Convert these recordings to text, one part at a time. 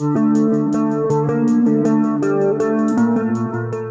Música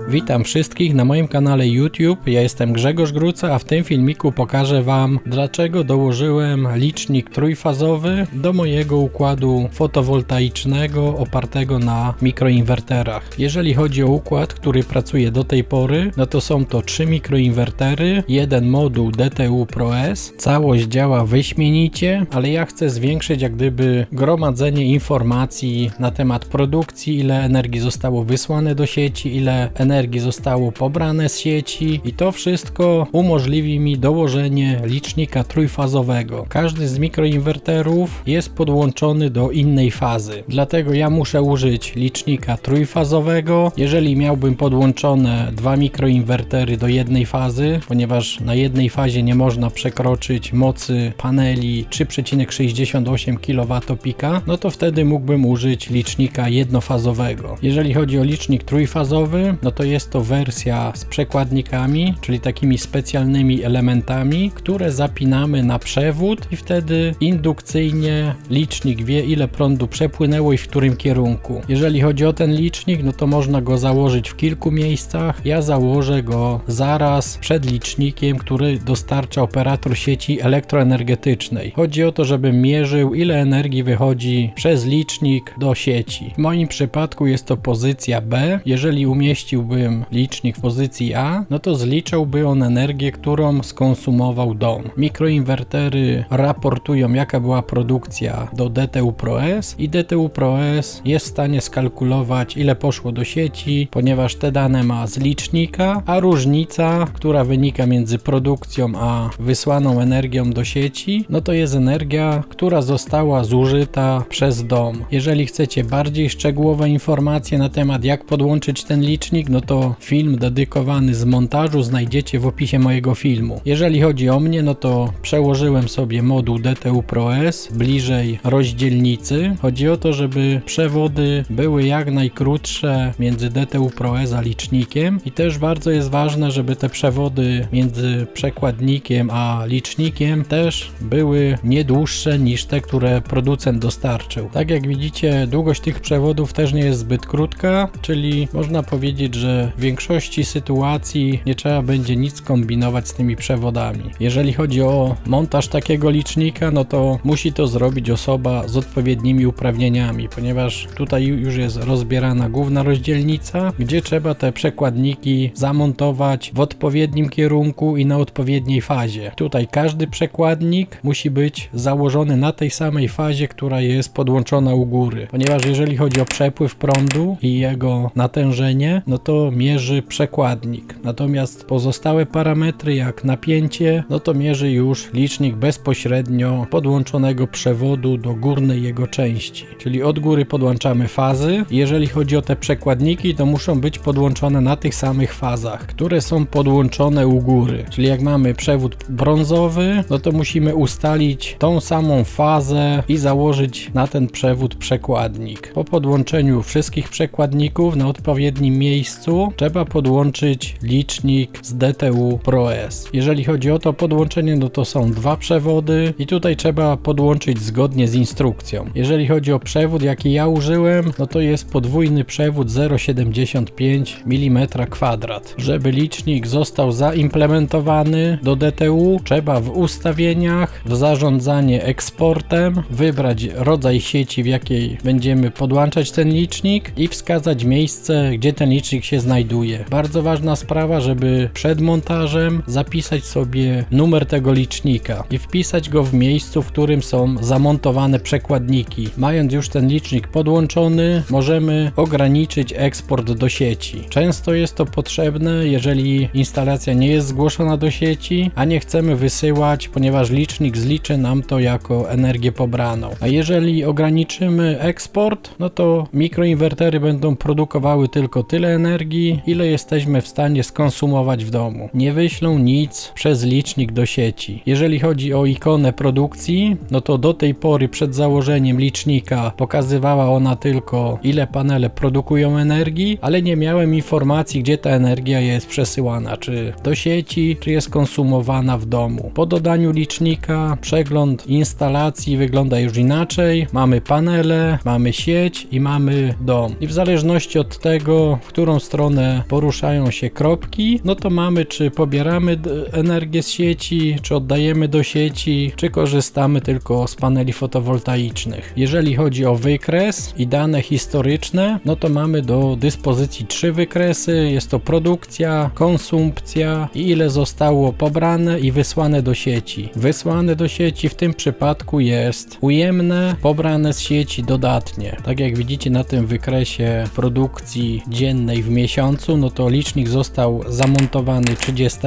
Witam wszystkich na moim kanale YouTube. Ja jestem Grzegorz Gruca, a w tym filmiku pokażę Wam, dlaczego dołożyłem licznik trójfazowy do mojego układu fotowoltaicznego opartego na mikroinwerterach. Jeżeli chodzi o układ, który pracuje do tej pory, no to są to trzy mikroinwertery, jeden moduł DTU Pro S. Całość działa wyśmienicie, ale ja chcę zwiększyć jak gdyby gromadzenie informacji na temat produkcji, ile energii zostało wysłane do sieci, ile energii energii zostało pobrane z sieci i to wszystko umożliwi mi dołożenie licznika trójfazowego. Każdy z mikroinwerterów jest podłączony do innej fazy. Dlatego ja muszę użyć licznika trójfazowego. Jeżeli miałbym podłączone dwa mikroinwertery do jednej fazy, ponieważ na jednej fazie nie można przekroczyć mocy paneli 3,68 kW pika, no to wtedy mógłbym użyć licznika jednofazowego. Jeżeli chodzi o licznik trójfazowy, no to jest to wersja z przekładnikami, czyli takimi specjalnymi elementami, które zapinamy na przewód i wtedy indukcyjnie licznik wie ile prądu przepłynęło i w którym kierunku. Jeżeli chodzi o ten licznik, no to można go założyć w kilku miejscach. Ja założę go zaraz przed licznikiem, który dostarcza operator sieci elektroenergetycznej. Chodzi o to, żebym mierzył ile energii wychodzi przez licznik do sieci. W moim przypadku jest to pozycja B. Jeżeli umieściłbym licznik w pozycji A, no to zliczałby on energię, którą skonsumował dom. Mikroinwertery raportują jaka była produkcja do DTU Pro S i DTU Pro S jest w stanie skalkulować ile poszło do sieci, ponieważ te dane ma z licznika, a różnica, która wynika między produkcją a wysłaną energią do sieci, no to jest energia, która została zużyta przez dom. Jeżeli chcecie bardziej szczegółowe informacje na temat jak podłączyć ten licznik, no to film dedykowany z montażu znajdziecie w opisie mojego filmu. Jeżeli chodzi o mnie, no to przełożyłem sobie moduł DTU Pro S bliżej rozdzielnicy. Chodzi o to, żeby przewody były jak najkrótsze między DTU Pro S a licznikiem i też bardzo jest ważne, żeby te przewody między przekładnikiem a licznikiem też były nie dłuższe niż te, które producent dostarczył. Tak jak widzicie, długość tych przewodów też nie jest zbyt krótka, czyli można powiedzieć, że w większości sytuacji nie trzeba będzie nic kombinować z tymi przewodami. Jeżeli chodzi o montaż takiego licznika, no to musi to zrobić osoba z odpowiednimi uprawnieniami, ponieważ tutaj już jest rozbierana główna rozdzielnica, gdzie trzeba te przekładniki zamontować w odpowiednim kierunku i na odpowiedniej fazie. Tutaj każdy przekładnik musi być założony na tej samej fazie, która jest podłączona u góry, ponieważ jeżeli chodzi o przepływ prądu i jego natężenie, no to mierzy przekładnik. Natomiast pozostałe parametry jak napięcie, no to mierzy już licznik bezpośrednio podłączonego przewodu do górnej jego części. Czyli od góry podłączamy fazy. Jeżeli chodzi o te przekładniki, to muszą być podłączone na tych samych fazach, które są podłączone u góry. Czyli jak mamy przewód brązowy, no to musimy ustalić tą samą fazę i założyć na ten przewód przekładnik. Po podłączeniu wszystkich przekładników na odpowiednim miejscu trzeba podłączyć licznik z DTU Pro S. Jeżeli chodzi o to podłączenie, no to są dwa przewody i tutaj trzeba podłączyć zgodnie z instrukcją. Jeżeli chodzi o przewód, jaki ja użyłem, no to jest podwójny przewód 0,75 mm kwadrat. Żeby licznik został zaimplementowany do DTU, trzeba w ustawieniach, w zarządzanie eksportem wybrać rodzaj sieci, w jakiej będziemy podłączać ten licznik i wskazać miejsce, gdzie ten licznik się znajduje. Bardzo ważna sprawa, żeby przed montażem zapisać sobie numer tego licznika i wpisać go w miejscu, w którym są zamontowane przekładniki. Mając już ten licznik podłączony, możemy ograniczyć eksport do sieci. Często jest to potrzebne, jeżeli instalacja nie jest zgłoszona do sieci, a nie chcemy wysyłać, ponieważ licznik zliczy nam to jako energię pobraną. A jeżeli ograniczymy eksport, no to mikroinwertery będą produkowały tylko tyle energii, energii, ile jesteśmy w stanie skonsumować w domu. Nie wyślą nic przez licznik do sieci. Jeżeli chodzi o ikonę produkcji, no to do tej pory przed założeniem licznika pokazywała ona tylko ile panele produkują energii, ale nie miałem informacji, gdzie ta energia jest przesyłana, czy do sieci, czy jest konsumowana w domu. Po dodaniu licznika przegląd instalacji wygląda już inaczej. Mamy panele, mamy sieć i mamy dom. I w zależności od tego, w którą stronę poruszają się kropki, no to mamy czy pobieramy energię z sieci, czy oddajemy do sieci, czy korzystamy tylko z paneli fotowoltaicznych. Jeżeli chodzi o wykres i dane historyczne, no to mamy do dyspozycji trzy wykresy. Jest to produkcja, konsumpcja i ile zostało pobrane i wysłane do sieci. Wysłane do sieci w tym przypadku jest ujemne, pobrane z sieci dodatnie. Tak jak widzicie na tym wykresie produkcji dziennej w miesiącu, no to licznik został zamontowany 30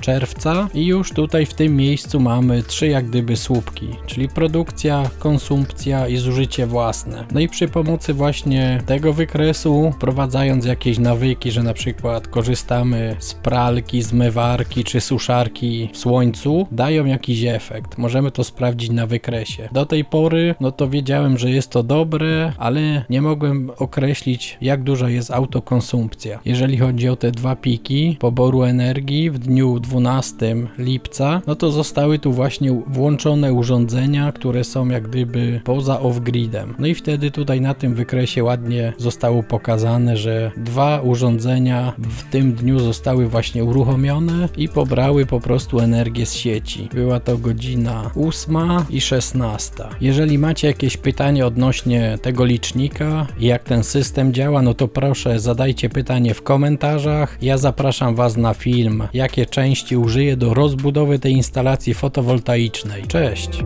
czerwca i już tutaj w tym miejscu mamy trzy jak gdyby słupki, czyli produkcja, konsumpcja i zużycie własne. No i przy pomocy właśnie tego wykresu, wprowadzając jakieś nawyki, że na przykład korzystamy z pralki, zmywarki czy suszarki w słońcu, dają jakiś efekt. Możemy to sprawdzić na wykresie. Do tej pory, no to wiedziałem, że jest to dobre, ale nie mogłem określić, jak duża jest autokonsumpcja. Jeżeli chodzi o te dwa piki poboru energii w dniu 12 lipca, no to zostały tu właśnie włączone urządzenia, które są jak gdyby poza off-gridem. No i wtedy tutaj na tym wykresie ładnie zostało pokazane, że dwa urządzenia w tym dniu zostały właśnie uruchomione i pobrały po prostu energię z sieci. Była to godzina 8 i 16. Jeżeli macie jakieś pytanie odnośnie tego licznika i jak ten system działa, no to proszę zadajcie pytanie w komentarzach. Ja zapraszam Was na film, jakie części użyję do rozbudowy tej instalacji fotowoltaicznej. Cześć!